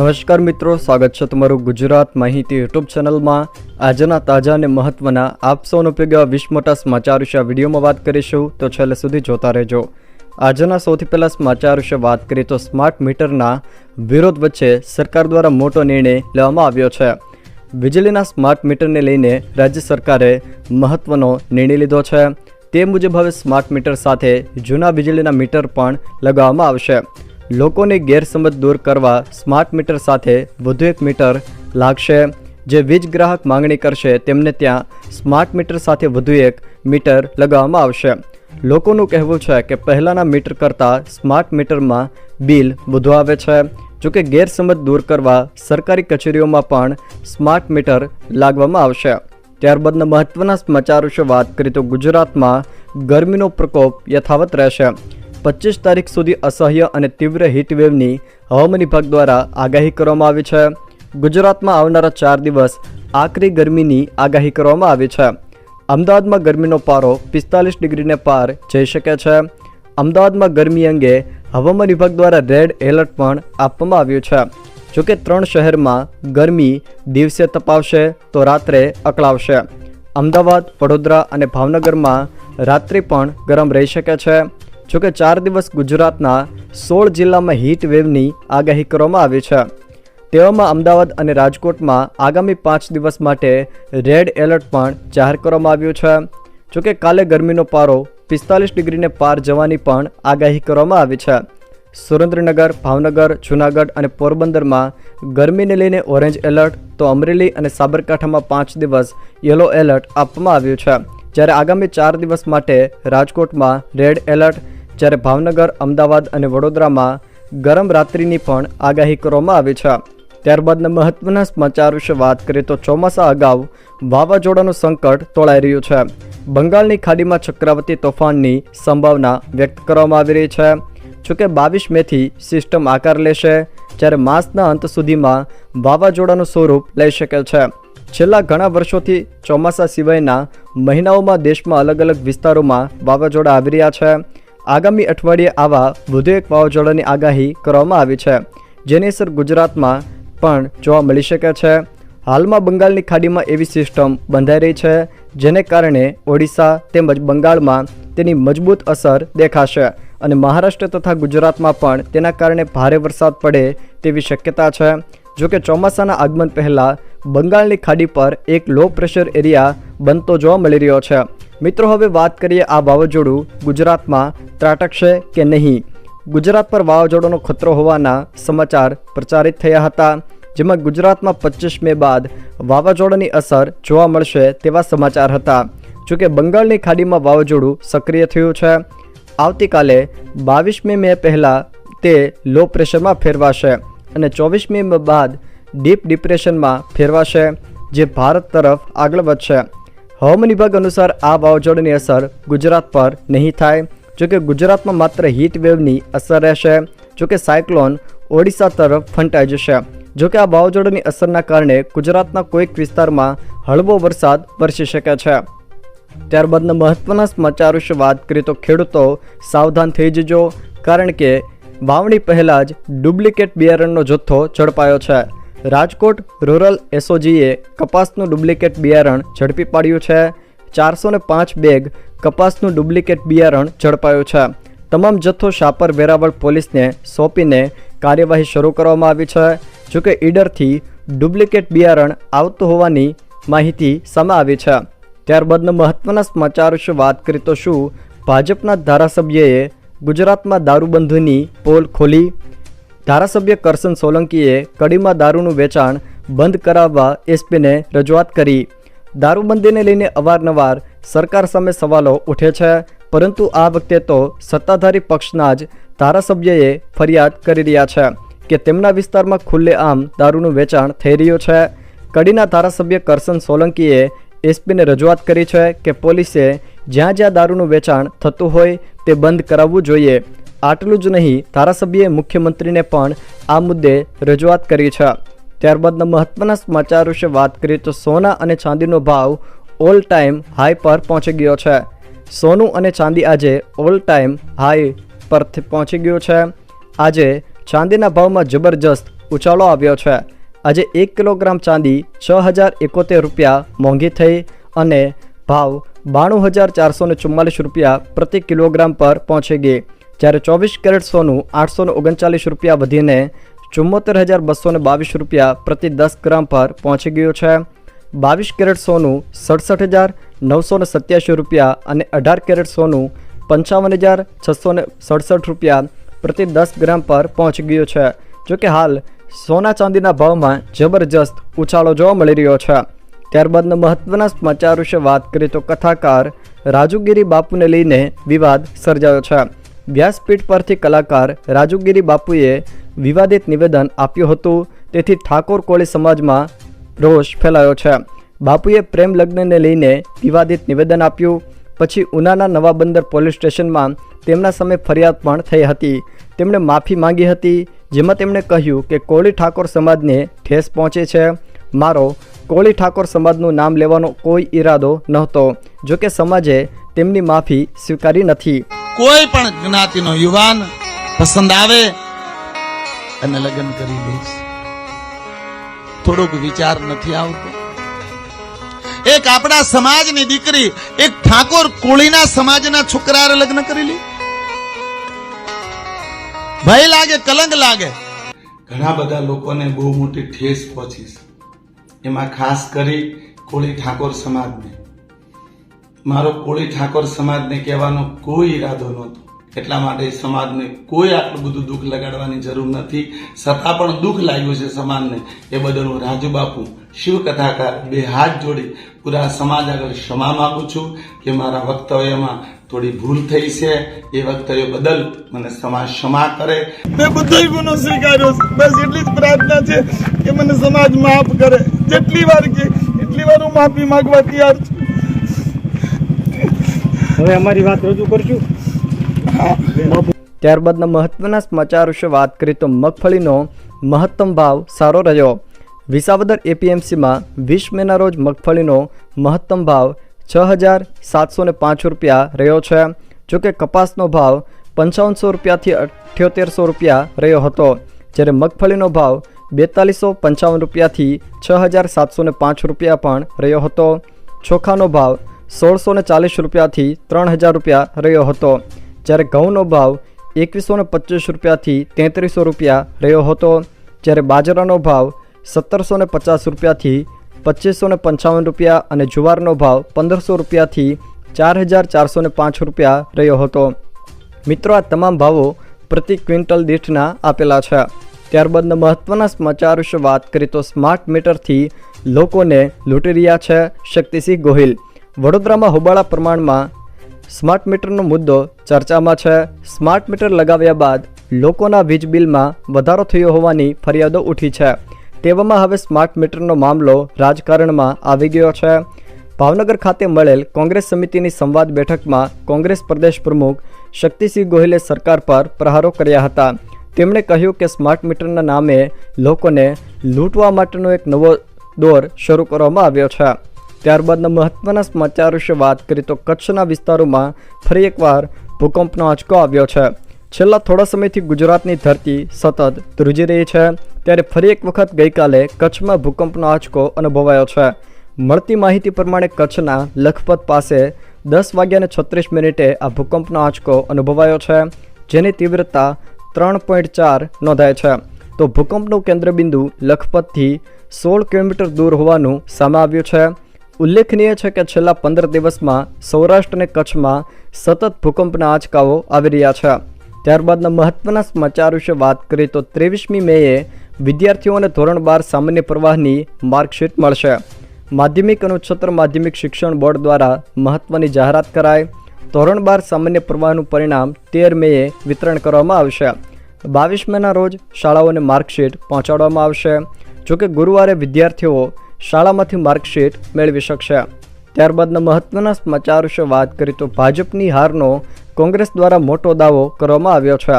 નમસ્કાર મિત્રો, સ્વાગત છે તમારું ગુજરાત માહિતી યુટ્યુબ ચેનલમાં. આજના તાજા અને મહત્વના આપ સૌનો ભેગા વિશ્વ મોટા સમાચાર વિશે વિડીયોમાં વાત કરીશું, તો છેલ્લે સુધી જોતા રહેજો. આજના સૌથી પહેલા સમાચાર વિશે વાત કરીએ તો સ્માર્ટ મીટરના વિરોધ વચ્ચે સરકાર દ્વારા મોટો નિર્ણય લેવામાં આવ્યો છે. વીજળીના સ્માર્ટ મીટરને લઈને રાજ્ય સરકારે મહત્વનો નિર્ણય લીધો છે. તે મુજબ હવે સ્માર્ટ મીટર સાથે જૂના વીજળીના મીટર પણ લગાવવામાં આવશે. લોકોની ગેરસમજ દૂર કરવા સ્માર્ટ મીટર સાથે વધુ એક મીટર લાગશે, જે વીજ ગ્રાહક માંગણી કરશે, તેમને ત્યાં સ્માર્ટ મીટર સાથે વધુ એક મીટર લગાવવામાં આવશે. લોકોનું કહેવું છે કે પહેલાંના મીટર કરતાં સ્માર્ટ મીટરમાં બિલ વધુ આવે છે, જોકે ગેરસમજ દૂર કરવા સરકારી કચેરીઓમાં પણ સ્માર્ટ મીટર લાગવામાં આવશે. ત્યારબાદના મહત્ત્વના સમાચાર વિશે વાત કરીએ તો ગુજરાતમાં ગરમીનો પ્રકોપ યથાવત રહેશે. પચીસ તારીખ સુધી અસહ્ય અને તીવ્ર હીટવેવની હવામાન વિભાગ દ્વારા આગાહી કરવામાં આવી છે. ગુજરાતમાં આવનારા ચાર દિવસ આકરી ગરમીની આગાહી કરવામાં આવી છે. અમદાવાદમાં ગરમીનો પારો પિસ્તાલીસ ડિગ્રીને પાર જઈ શકે છે. અમદાવાદમાં ગરમી અંગે હવામાન વિભાગ દ્વારા રેડ એલર્ટ પણ આપવામાં આવ્યું છે. જોકે ત્રણ શહેરમાં ગરમી દિવસે તપાવશે તો રાત્રે અકળાવશે. અમદાવાદ, વડોદરા અને ભાવનગરમાં રાત્રિ પણ ગરમ રહી શકે છે. જોકે ચાર દિવસ ગુજરાતના સોળ જિલ્લામાં હીટ વેવની આગાહી કરવામાં આવી છે. તેવામાં અમદાવાદ અને રાજકોટમાં આગામી પાંચ દિવસ માટે રેડ એલર્ટ પણ જાહેર કરવામાં આવ્યું છે. જોકે કાલે ગરમીનો પારો પિસ્તાલીસ ડિગ્રીને પાર જવાની પણ આગાહી કરવામાં આવી છે. સુરેન્દ્રનગર, ભાવનગર, જૂનાગઢ અને પોરબંદરમાં ગરમીને લઈને ઓરેન્જ એલર્ટ તો અમરેલી અને સાબરકાંઠામાં પાંચ દિવસ યલો એલર્ટ આપવામાં આવ્યું છે. જ્યારે આગામી ચાર દિવસ માટે રાજકોટમાં રેડ એલર્ટ જ્યારે ભાવનગર, અમદાવાદ અને વડોદરામાં ગરમ રાત્રિની પણ આગાહી કરવામાં આવી છે. ત્યારબાદના મહત્વના સમાચાર વિશે વાત કરીએ તો ચોમાસા અગાઉ વાવાઝોડાનું સંકટ તોળાઈ રહ્યું છે. બંગાળની ખાડીમાં ચક્રવર્તી તોફાનની સંભાવના વ્યક્ત કરવામાં આવી રહી છે. જોકે બાવીસ મેથી સિસ્ટમ આકાર લેશે, જ્યારે માસના અંત સુધીમાં વાવાઝોડાનું સ્વરૂપ લઈ શકે છે. છેલ્લા ઘણા વર્ષોથી ચોમાસા સિવાયના મહિનાઓમાં દેશમાં અલગ અલગ વિસ્તારોમાં વાવાઝોડા આવી રહ્યા છે. આગામી અઠવાડિયે આવા વધુ એક વાવાઝોડાની આગાહી કરવામાં આવી છે, જેની અસર ગુજરાતમાં પણ જોવા મળી શકે છે. હાલમાં બંગાળની ખાડીમાં એવી સિસ્ટમ બંધાઈ રહી છે, જેને કારણે ઓડિશા તેમજ બંગાળમાં તેની મજબૂત અસર દેખાશે અને મહારાષ્ટ્ર તથા ગુજરાતમાં પણ તેના કારણે ભારે વરસાદ પડે તેવી શક્યતા છે. જોકે ચોમાસાના આગમન પહેલાં બંગાળની ખાડી પર એક લો પ્રેશર એરિયા બનતો જોવા મળી રહ્યો છે. મિત્રો, હવે વાત કરીએ આ વાવાઝોડું ગુજરાતમાં ત્રાટકશે કે નહીં? ગુજરાત પર વાવાઝોડાનો ખતરો હોવાના સમાચાર પ્રચારિત થયા હતા, જેમાં ગુજરાતમાં પચીસ મે બાદ વાવાઝોડાની અસર જોવા મળશે તેવા સમાચાર હતા. જોકે બંગાળની ખાડીમાં વાવાઝોડું સક્રિય થયું છે. આવતીકાલે બાવીસમી મે પહેલાં તે લો પ્રેશરમાં ફેરવાશે અને ચોવીસ મે બાદ ડીપ ડિપ્રેશનમાં ફેરવાશે, જે ભારત તરફ આગળ વધશે. હવામાન વિભાગ અનુસાર આ વાવાઝોડાની અસર ગુજરાત પર નહીં થાય. જોકે ગુજરાતમાં માત્ર હીટ અસર રહેશે. જોકે સાયક્લોન ઓડિશા તરફ ફંટાઈ જશે. જોકે આ વાવાઝોડાની અસરના કારણે ગુજરાતના કોઈક વિસ્તારમાં હળવો વરસાદ વરસી શકે છે. ત્યારબાદના મહત્વના સમાચાર વિશે વાત કરીએ તો ખેડૂતો સાવધાન થઈ જજો. કારણ કે વાવણી પહેલાં જ ડુપ્લિકેટ બિયારણનો જથ્થો ઝડપાયો છે. રાજકોટ રૂરલ એસઓજીએ કપાસનું ડુપ્લિકેટ બિયારણ ઝડપી પાડ્યું છે. ચારસો પાંચ બેગ કપાસનું ડુપ્લિકેટ બિયારણ ઝડપાયું છે. તમામ જથ્થો શાપર વેરાવળ પોલીસને સોંપીને કાર્યવાહી શરૂ કરવામાં આવી છે. જોકે ઈડરથી ડુપ્લિકેટ બિયારણ આવતું હોવાની માહિતી સામે આવી છે. ત્યારબાદના મહત્વના સમાચાર વિશે વાત કરીએ તો શું? ભાજપના ધારાસભ્યએ ગુજરાતમાં દારૂબંધીની પોલ ખોલી. ધારાસભ્ય કરશન સોલંકીએ કડીમાં દારૂનું વેચાણ બંધ કરાવવા એસપીને રજૂઆત કરી. દારૂબંધીને લઈને અવારનવાર સરકાર સામે સવાલો ઉઠે છે, પરંતુ આ વખતે તો સત્તાધારી પક્ષના જ ધારાસભ્યએ ફરિયાદ કરી રહ્યા છે કે તેમના વિસ્તારમાં ખુલ્લેઆમ દારૂનું વેચાણ થઈ રહ્યું છે. કડીના ધારાસભ્ય કરશન સોલંકીએ એસપીને રજૂઆત કરી છે કે પોલીસે જ્યાં જ્યાં દારૂનું વેચાણ થતું હોય તે બંધ કરાવવું જોઈએ. આટલું જ નહીં, ધારાસભ્યએ મુખ્યમંત્રીને પણ આ મુદ્દે રજૂઆત કરી છે. ત્યારબાદના મહત્વના સમાચાર વિશે વાત કરીએ તો સોના અને ચાંદીનો ભાવ ઓલ ટાઈમ હાઈ પર પહોંચી ગયો છે. સોનું અને ચાંદી આજે ઓલ ટાઈમ હાઈ પર પહોંચી ગયો છે. આજે ચાંદીના ભાવમાં જબરજસ્ત ઉછાળો આવ્યો છે. આજે એક કિલોગ્રામ ચાંદી છ હજાર એકોતેર રૂપિયા મોંઘી થઈ અને ભાવ બાણું હજાર ચારસો ચુમ્માલીસ રૂપિયા પ્રતિ કિલોગ્રામ પર પહોંચી ગઈ. જ્યારે ચોવીસ કેરેટ સોનું આઠસો ઓગણચાલીસ રૂપિયા વધીને ચુમ્મોતેર હજાર બસો બાવીસ રૂપિયા પ્રતિ દસ ગ્રામ પર પહોંચી ગયું છે. બાવીસ કેરેટ સોનું સડસઠ હજાર નવસો સત્યાસી રૂપિયા અને અઢાર કેરેટ સોનું પંચાવન હજાર છસો સડસઠ રૂપિયા પ્રતિ દસ ગ્રામ પર પહોંચી ગયું છે. જોકે હાલ સોના ચાંદીના ભાવમાં જબરજસ્ત ઉછાળો જોવા મળી રહ્યો છે. ત્યારબાદના મહત્વના સમાચાર વિશે વાત કરીએ તો કથાકાર રાજુગીરી બાપુને લઈને વિવાદ સર્જાયો છે. વ્યાસપીઠ પરથી કલાકાર રાજુગીરી બાપુએ વિવાદિત નિવેદન આપ્યું હતું. તેથી ઠાકોર કોળી સમાજમાં રોષ ફેલાયો છે. બાપુએ પ્રેમ લગ્નને લઈને વિવાદિત નિવેદન આપ્યું. પછી ઉનાના નવા બંદર પોલીસ સ્ટેશનમાં તેમના સામે ફરિયાદ પણ થઈ હતી. તેમણે માફી માંગી હતી, જેમાં તેમણે કહ્યું કે કોળી ઠાકોર સમાજને ઠેસ પહોંચે છે. મારો કોળી ઠાકોર સમાજનું નામ લેવાનો કોઈ ઈરાદો નહોતો, જોકે સમાજે તેમની માફી સ્વીકારી નથી. કોઈ પણ જ્ઞાતિનો યુવાન પસંદ આવે અને લગ્ન કરી દઈશ થોડોક વિચાર નથી આવતો. એક આપણા સમાજની દીકરી, એક ઠાકોર કોળીના સમાજના છોકરા લગ્ન કરી લી. ભય લાગે, કલંક લાગે. ઘણા બધા લોકોને બહુ મોટી ઠેસ પહોંચી એમાં ખાસ કરી કોળી ઠાકોર સમાજને. મારો કોળી ઠાકોર સમાજને કહેવાનો કોઈ ઈરાદો નહોતો. એટલા માટે સમાજને કોઈ આટલું બધું દુઃખ લગાડવાની જરૂર નથી. છતાં પણ દુઃખ લાગ્યું છે સમાજને. એ બદલ હું રાજુ બાપુ શિવ કથાકાર બે હાથ જોડી પૂરા સમાજ આગળ ક્ષમા માંગુ છું કે મારા વક્તવ્યમાં થોડી ભૂલ થઈ છે. એ વક્તવ્ય બદલ મને સમાજ ક્ષમા કરે. મેં બધો ગુનો સ્વીકાર્યો બસ એટલી જ પ્રાર્થના છે કે મને સમાજ માફ કરે. જેટલી વાર કે એટલી વાર હું માફી માગવા તૈયાર છું. હવે અમારી વાત રજૂ કરશું. ત્યારબાદના મહત્વના સમાચાર વિશે વાત કરીએ તો મગફળીનો મહત્તમ ભાવ સારો રહ્યો. વિસાવદર એપીએમસીમાં વીસ મેના રોજ મગફળીનો મહત્તમ ભાવ છ હજાર સાતસો ને પાંચ રૂપિયા રહ્યો છે. જોકે કપાસનો ભાવ પંચાવનસો રૂપિયાથી અઠ્યોતેરસો રૂપિયા રહ્યો હતો. જ્યારે મગફળીનો ભાવ બેતાલીસો પંચાવન રૂપિયાથી છ હજાર સાતસો પાંચ રૂપિયા પણ રહ્યો હતો. ચોખાનો ભાવ સોળસો ને ચાલીસ રૂપિયાથી ત્રણ હજાર રૂપિયા રહ્યો હતો. જ્યારે ઘઉંનો ભાવ એકવીસો ને પચીસ રૂપિયાથી તેત્રીસો રૂપિયા રહ્યો હતો. જ્યારે બાજરાનો ભાવ સત્તરસો ને પચાસ રૂપિયાથી પચીસો ને પંચાવન રૂપિયા અને જુવારનો ભાવ પંદરસો રૂપિયાથી ચાર હજાર ચારસો ને પાંચ રૂપિયા રહ્યો હતો. મિત્રો, આ તમામ ભાવો પ્રતિ ક્વિન્ટલ દીઠના આપેલા છે. ત્યારબાદના મહત્ત્વના સમાચાર વિશે વાત કરીએ તો સ્માર્ટ મીટરથી લોકોને લૂંટી રહ્યા છે શક્તિસિંહ ગોહિલ. વડોદરામાં હોબાળા પ્રમાણમાં સ્માર્ટ મીટરનો મુદ્દો ચર્ચામાં છે. સ્માર્ટ મીટર લગાવ્યા બાદ લોકોના વીજ બિલમાં વધારો થયો હોવાની ફરિયાદો ઉઠી છે. તેવામાં હવે સ્માર્ટ મીટરનો મામલો રાજકારણમાં આવી ગયો છે. ભાવનગર ખાતે મળેલ કોંગ્રેસ સમિતિની સંવાદ બેઠકમાં કોંગ્રેસ પ્રદેશ પ્રમુખ શક્તિસિંહ ગોહિલે સરકાર પર પ્રહારો કર્યા હતા. તેમણે કહ્યું કે સ્માર્ટ મીટરના નામે લોકોને લૂંટવા માટેનો એક નવો દોર શરૂ કરવામાં આવ્યો છે. ત્યારબાદના મહત્વના સમાચાર વિશે વાત કરીએ તો કચ્છના વિસ્તારોમાં ફરી એકવાર ભૂકંપનો આંચકો આવ્યો છે. છેલ્લા થોડા સમયથી ગુજરાતની ધરતી સતત ધ્રુજી રહી છે. ત્યારે ફરી એક વખત ગઈકાલે કચ્છમાં ભૂકંપનો આંચકો અનુભવાયો છે. મળતી માહિતી પ્રમાણે કચ્છના લખપત પાસે દસ વાગ્યાને છત્રીસ મિનિટે આ ભૂકંપનો આંચકો અનુભવાયો છે. જેની તીવ્રતા ત્રણ પોઈન્ટ ચાર નોંધાય છે. તો ભૂકંપનું કેન્દ્રબિંદુ લખપતથી સોળ કિલોમીટર દૂર હોવાનું સામે આવ્યું છે. ઉલ્લેખનીય છે કે છેલ્લા પંદર દિવસમાં સૌરાષ્ટ્ર અને કચ્છમાં સતત ભૂકંપના આંચકાઓ આવી રહ્યા છે. ત્યારબાદના મહત્વના સમાચાર વિશે વાત કરીએ તો ત્રેવીસમી મેએ વિદ્યાર્થીઓને ધોરણ બાર સામાન્ય પ્રવાહની માર્કશીટ મળશે. માધ્યમિક અને ઉચ્ચતર માધ્યમિક શિક્ષણ બોર્ડ દ્વારા મહત્વની જાહેરાત કરાઈ. ધોરણ બાર સામાન્ય પ્રવાહનું પરિણામ તેર મેએ વિતરણ કરવામાં આવશે. બાવીસ મેના રોજ શાળાઓને માર્કશીટ પહોંચાડવામાં આવશે. જોકે ગુરુવારે વિદ્યાર્થીઓ શાળામાંથી માર્કશીટ મેળવી શકશે. ત્યારબાદના મહત્વના સમાચાર વિશે વાત કરીએ તો ભાજપની હારનો કોંગ્રેસ દ્વારા મોટો દાવો કરવામાં આવ્યો છે.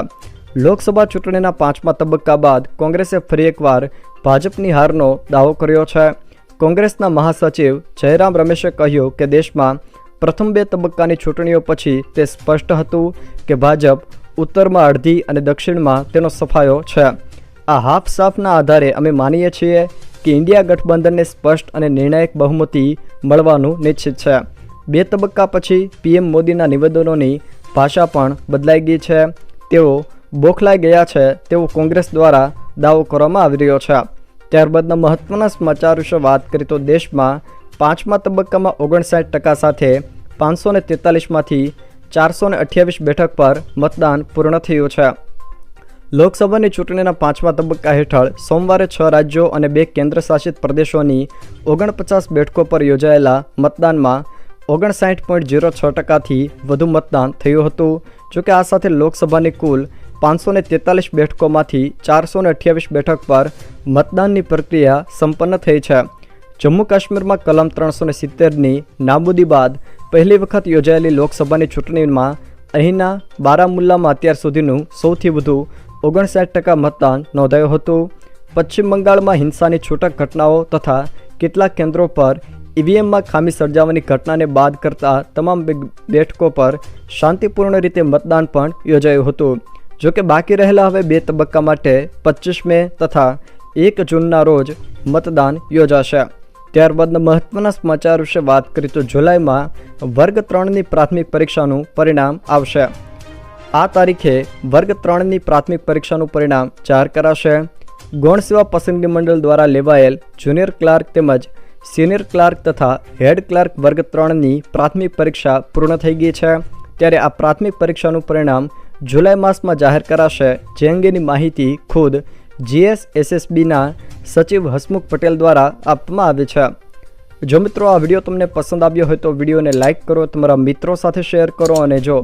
લોકસભા ચૂંટણીના પાંચમા તબક્કા બાદ કોંગ્રેસે ફરી એકવાર ભાજપની હારનો દાવો કર્યો છે. કોંગ્રેસના મહાસચિવ જયરામ રમેશે કહ્યું કે દેશમાં પ્રથમ બે તબક્કાની ચૂંટણીઓ પછી તે સ્પષ્ટ હતું કે ભાજપ ઉત્તરમાં અડધી અને દક્ષિણમાં તેનો સફાયો છે. આ હાફ સાફના આધારે અમે માનીએ છીએ કે ઇન્ડિયા ગઠબંધનને સ્પષ્ટ અને નિર્ણાયક બહુમતી મળવાનું નિશ્ચિત છે. બે તબક્કા પછી પીએમ મોદીના નિવેદનોની ભાષા પણ બદલાઈ ગઈ છે. તેઓ બોખલાઈ ગયા છે. તેવો કોંગ્રેસ દ્વારા દાવો કરવામાં આવી રહ્યો છે. ત્યારબાદના મહત્વના સમાચાર વિશે વાત કરીએ તો દેશમાં પાંચમા તબક્કામાં ઓગણસાઠ ટકા સાથે પાંચસો ને તેતાલીસમાંથી ચારસો ને અઠ્યાવીસ બેઠક પર મતદાન પૂર્ણ થયું છે. લોકસભાની ચૂંટણીના પાંચમા તબક્કા હેઠળ સોમવારે છ રાજ્યો અને બે કેન્દ્રશાસિત પ્રદેશોની ઓગણપચાસ બેઠકો પર યોજાયેલા મતદાનમાં ઓગણસાઠ પોઈન્ટ ઝીરો છ ટકાથી વધુ મતદાન થયું હતું. જોકે આ સાથે લોકસભાની કુલ પાંચસો ને તેતાલીસ બેઠકોમાંથી ચારસો અઠ્યાવીસ બેઠક પર મતદાનની પ્રક્રિયા સંપન્ન થઈ છે. જમ્મુ કાશ્મીરમાં કલમ ત્રણસો ને સિત્તેરની નાબૂદી બાદ પહેલી વખત યોજાયેલી લોકસભાની ચૂંટણીમાં અહીંના બારામુલ્લામાં અત્યાર સુધીનું સૌથી વધુ ઓગણસાઠ ટકા મતદાન નોંધાયું હતું. પશ્ચિમ બંગાળમાં હિંસાની છૂટક ઘટનાઓ તથા કેટલાક કેન્દ્રો પર ઈવીએમમાં ખામી સર્જાવાની ઘટનાને બાદ કરતા તમામ બેઠકો પર શાંતિપૂર્ણ રીતે મતદાન પણ યોજાયું હતું. જોકે બાકી રહેલા હવે બે તબક્કા માટે પચીસ મે તથા એક જૂનના રોજ મતદાન યોજાશે. ત્યારબાદના મહત્વના સમાચાર વિશે વાત કરીએ તો જુલાઈમાં વર્ગ ત્રણની પ્રાથમિક પરીક્ષાનું પરિણામ આવશે. આ તારીખે વર્ગ ત્રણની પ્રાથમિક પરીક્ષાનું પરિણામ જાહેર કરાશે. ગૌણ સેવા પસંદગી મંડળ દ્વારા લેવાયેલ જુનિયર ક્લાર્ક તેમજ સિનિયર ક્લાર્ક તથા હેડ ક્લાર્ક વર્ગ ત્રણની પ્રાથમિક પરીક્ષા પૂર્ણ થઈ ગઈ છે. ત્યારે આ પ્રાથમિક પરીક્ષાનું પરિણામ જુલાઈ માસમાં જાહેર કરાશે. જે અંગેની માહિતી ખુદ જીએસ એસએસબીના સચિવ હસમુખ પટેલ દ્વારા આપવામાં આવી છે. જો મિત્રો આ વીડિયો તમને પસંદ આવ્યો હોય તો વિડીયોને લાઇક કરો, તમારા મિત્રો સાથે શેર કરો અને જો